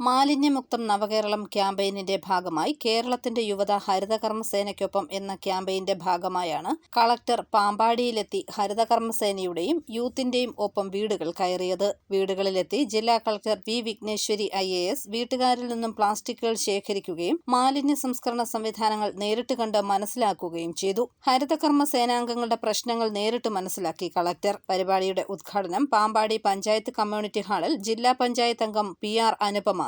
മാലിന്യമുക്തം നവകേരളം ക്യാമ്പയിനിന്റെ ഭാഗമായി കേരളത്തിന്റെ യുവത ഹരിതകർമ്മസേനയ്ക്കൊപ്പം എന്ന ക്യാമ്പയിന്റെ ഭാഗമായാണ് കളക്ടർ പാമ്പാടിയിലെത്തി ഹരിതകർമ്മസേനയുടെയും യൂത്തിന്റെയും ഒപ്പം വീടുകൾ കയറിയത്. വീടുകളിലെത്തി ജില്ലാ collector V Vighneshwari I A S വീട്ടുകാരിൽ നിന്നും പ്ലാസ്റ്റിക്കുകൾ ശേഖരിക്കുകയും മാലിന്യ സംസ്കരണ സംവിധാനങ്ങൾ നേരിട്ട് കണ്ട് മനസ്സിലാക്കുകയും ചെയ്തു. ഹരിതകർമ്മ സേനാംഗങ്ങളുടെ പ്രശ്നങ്ങൾ നേരിട്ട് മനസ്സിലാക്കി കളക്ടർ. പരിപാടിയുടെ ഉദ്ഘാടനം പാമ്പാടി പഞ്ചായത്ത് കമ്മ്യൂണിറ്റി ഹാളിൽ ജില്ലാ പഞ്ചായത്ത് അംഗം P R Anupama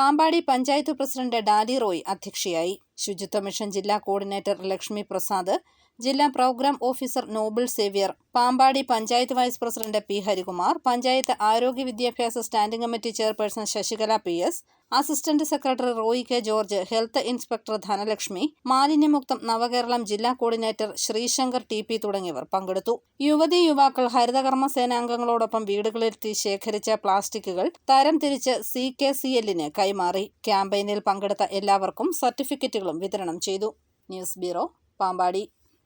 Pampady panchayat president Daly Roy അധ്യക്ഷയായി. ശുചിത്വ മിഷൻ ജില്ലാ കോർഡിനേറ്റർ ലക്ഷ്മി പ്രസാദ് ജില്ലാ programme officer Noble Xavier Pampady panchayat vice president P. Harikumar panchayat ആരോഗ്യ വിദ്യാഭ്യാസ standing committee chairperson Sasikala P. S assistant secretary Roy K. George health inspector Dhanalakshmi മാലിന്യമുക്തം Navakeralam ജില്ലാ coordinator Sreeshankar T. P. തുടങ്ങിയവർ പങ്കെടുത്തു. യുവതി യുവാക്കൾ ഹരിതകർമ്മ സേനാംഗങ്ങളോടൊപ്പം വീടുകളിലെത്തി ശേഖരിച്ച പ്ലാസ്റ്റിക്കുകൾ തരം തിരിച്ച് സി. കെ. സി. എല്ലിന് കൈമാറി. ക്യാമ്പയിനിൽ പങ്കെടുത്ത എല്ലാവർക്കും സർട്ടിഫിക്കറ്റുകളും വിതരണം ചെയ്തു. News bureau Pampady.